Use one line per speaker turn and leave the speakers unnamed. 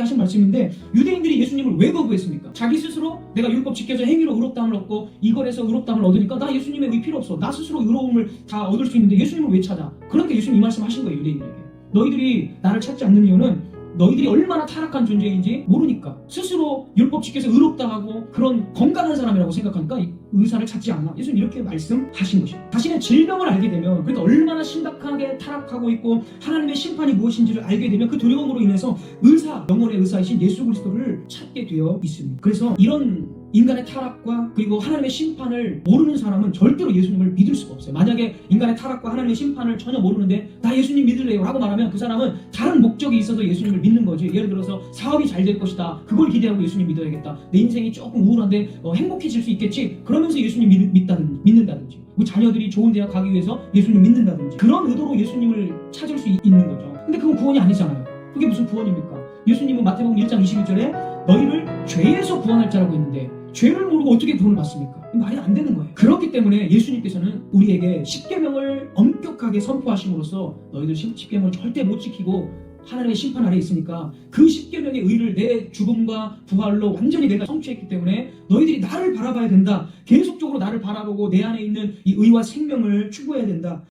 유대인들에게 하신 말씀인데 유대인들이 예수님을 왜 거부했습니까? 자기 스스로 내가 율법 지켜서 행위로 의롭다함을 얻고 이걸에서 의롭다함을 얻으니까 나 예수님의 의 필요 없어. 나 스스로 의로움을 다 얻을 수 있는데 예수님을 왜 찾아? 그러니까 예수님 이 말씀 하신 거예요 유대인들에게. 너희들이 나를 찾지 않는 이유는 너희들이 얼마나 타락한 존재인지 모르니까 스스로 율법 지켜서 의롭다 하고 그런 건강한 사람이라고 생각하니까 이 의사를 찾지 않나 예수님 이렇게 말씀하신 것이에요 자신의 질병을 알게 되면 그러니까 얼마나 심각하게 타락하고 있고 하나님의 심판이 무엇인지를 알게 되면 그 두려움으로 인해서 의사 영혼의 의사이신 예수 그리스도를 찾게 되어 있습니다. 그래서 이런 인간의 타락과 그리고 하나님의 심판을 모르는 사람은 절대로 예수님을 믿을 수가 없어요. 만약에 인간의 타락과 하나님의 심판을 전혀 모르는데 나 예수님 믿을래요 라고 말하면 그 사람은 다른 목적이 있어서 예수님을 믿는 거지. 예를 들어서 사업이 잘 될 것이다. 그걸 기대하고 예수님 믿어야겠다. 내 인생이 조금 우울한데 어, 행복해질 수 있겠지. 그러면서 예수님 믿, 믿다든지, 믿는다든지. 자녀들이 좋은 대학 가기 위해서 예수님 믿는다든지. 그런 의도로 예수님을 찾을 수 있- 있는 거죠. 근데 그건 구원이 아니잖아요. 그게 무슨 구원입니까? 예수님은 마태복음 1장 21절에 너희를 죄에서 구원할 자라고 했는데 죄를 모르고 어떻게 구원을 받습니까? 말이 안 되는 거예요. 그렇기 때문에 예수님께서는 우리에게 십계명을 엄격하게 선포하심으로써 너희들 십- 십계명을 절대 못 지키고 하나님의 심판 아래 있으니까 그 십계명의 의를 내 죽음과 부활로 완전히 내가 성취했기 때문에 너희들이 나를 바라봐야 된다. 계속적으로 나를 바라보고 내 안에 있는 이 의와 생명을 추구해야 된다.